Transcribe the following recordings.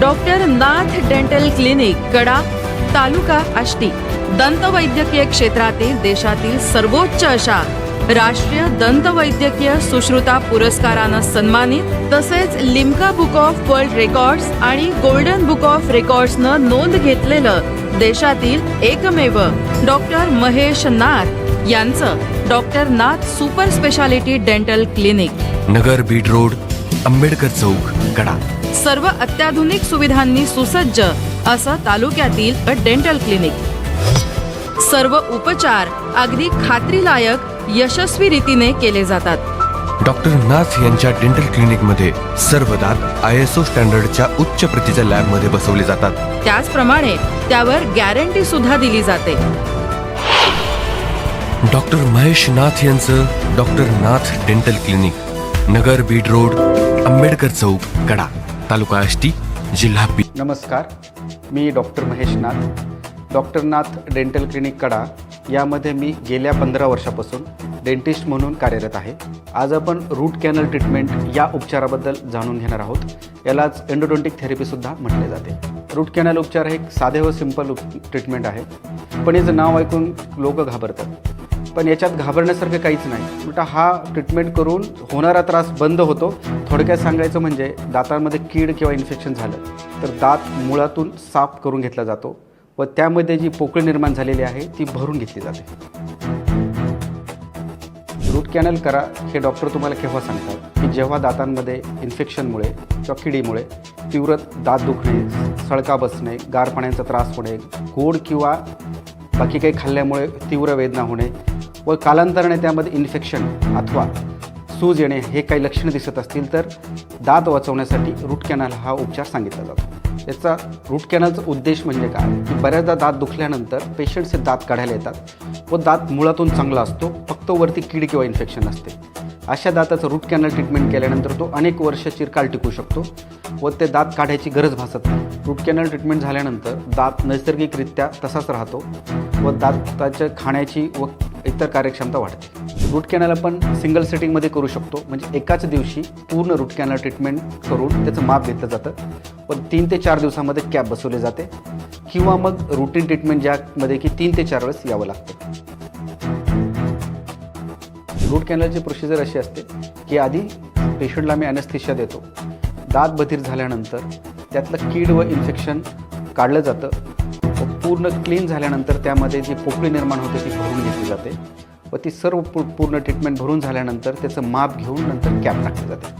Doctor Nath dental clinic Kada taluka Ashti. दंतवैद्यकीय क्षेत्रातील देशातील सर्वोच्च अशा राष्ट्रीय दंतवैद्यकीय सुश्रुता पुरस्कारानं सन्मानित तसेच Limca book of world records आणि गोल्डन बुक ऑफ रेकॉर्ड्सनं नोंद घेतलेलं देशातील एकमेव डॉक्टर महेश नाथ यांचं doctor Nath super speciality dental clinic. Nagar Beed road Ambedkar chowk Kada सर्व अत्याधुनिक सुविधांनी सुसज्ज असं तालुक्यातील अ डेंटल क्लिनिक सर्व उपचार अगदी खात्रीलायक यशस्वी रीतीने केले जातात. डॉक्टर नाथ यांच्या डेंटल क्लिनिकमध्ये सर्व दात आय एस ओ स्टँडर्डच्या उच्च प्रतीच्या लॅबमध्ये बसवले जातात. त्याचप्रमाणे त्यावर गॅरंटी सुद्धा दिली जाते. डॉक्टर महेश नाथ यांचं doctor Nath dental clinic Nagar Beed road Ambedkar chowk Kada taluka Ashti जिल्हा पी. नमस्कार मी doctor Mahesh Nath. Doctor Nath dental clinic Kada यामध्ये मी गेल्या पंधरा वर्षापासून डेंटिस्ट म्हणून कार्यरत आहे. आज आपण रूट कॅनल ट्रीटमेंट या उपचाराबद्दल जाणून घेणार आहोत. यालाच एंडोडोंटिक थेरपीसुद्धा म्हटले जाते. रूट कॅनल उपचार हे एक साधे व सिंपल ट्रीटमेंट आहे. पण याचं नाव ऐकून लोक घाबरतात. पण याच्यात घाबरण्यासारखं काहीच नाही. उलटा हा ट्रीटमेंट करून होणारा त्रास बंद होतो. थोडक्यात सांगायचं म्हणजे दातांमध्ये कीड किंवा इन्फेक्शन झालं तर दात मुळातून साफ करून घेतला जातो व त्यामध्ये जी पोकळी निर्माण झालेली आहे ती भरून घेतली जाते. रूट कॅनल करा हे डॉक्टर तुम्हाला केव्हा सांगतात? की जेव्हा दातांमध्ये इन्फेक्शनमुळे किंवा किडीमुळे तीव्र दात दुखणे सळका बसणे गार पाण्याचा त्रास होणे गोड किंवा बाकी काही खाल्ल्यामुळे तीव्र वेदना होणे व कालांतराने त्यामध्ये इन्फेक्शन अथवा सूज येणे हे काही लक्षणं दिसत असतील तर दात वाचवण्यासाठी रूट कॅनल हा उपचार सांगितला जातो. याचा रूट कॅनलचा उद्देश म्हणजे काय? की बऱ्याचदा दात दुखल्यानंतर पेशंटचे दात काढायला येतात व दात मुळातून चांगला असतो फक्त वरती कीड किंवा इन्फेक्शन असते. अशा दाताचं रूट कॅनल ट्रीटमेंट केल्यानंतर तो अनेक वर्ष चिरकाल टिकू शकतो व ते दात काढायची गरज भासत नाही. रूट कॅनल ट्रीटमेंट झाल्यानंतर दात नैसर्गिकरित्या तसाच राहतो व दाताच्या खाण्याची व इतर कार्यक्षमता वाढते. रूट कॅनल आपण सिंगल सेटिंगमध्ये करू शकतो. म्हणजे एकाच दिवशी पूर्ण रूट कॅनल ट्रीटमेंट करून त्याचं माप घेतलं जातं. व तीन ते चार दिवसामध्ये कॅप बसवली जाते. किंवा मग रुटीन ट्रीटमेंट ज्यामध्ये की तीन ते चार वेळेस यावं लागतं. रूट कॅनलची प्रोसिजर अशी असते की आधी पेशंटला मी अनस्थिशा देतो. दात बधीर झाल्यानंतर त्यातलं कीड व इन्फेक्शन काढलं जातं. पूर्ण क्लीन झाल्यानंतर त्यामध्ये जी पोकळी निर्माण होते ती भरून घेतली जाते. व ती सर्व पू पूर्ण ट्रीटमेंट भरून झाल्यानंतर त्याचं माप घेऊन नंतर कॅप टाकली जाते.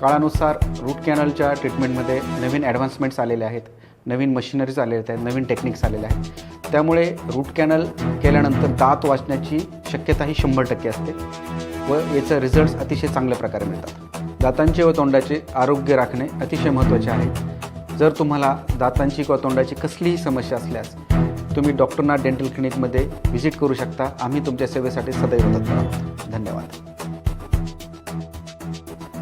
काळानुसार रूट कॅनलच्या ट्रीटमेंटमध्ये नवीन ॲडव्हान्समेंट्स आलेले आहेत. नवीन मशिनरीज आलेल्या आहेत नवीन टेक्निक्स आलेल्या आहेत. त्यामुळे रूट कॅनल केल्यानंतर दात वाचण्याची शक्यता ही शंभर टक्के असते. व याचं रिझल्ट्स अतिशय चांगल्या प्रकारे मिळतात. दातांचे व तोंडाचे आरोग्य राखणे अतिशय महत्त्वाचे आहे. जर तुम्हाला दातांची किंवा तोंडाची कसलीही समस्या असल्यास तुम्ही डॉक्टरना डेंटल क्लिनिकमध्ये व्हिजिट करू शकता. आम्ही तुमच्या सेवेसाठी सदैव तत्पर धन्यवाद.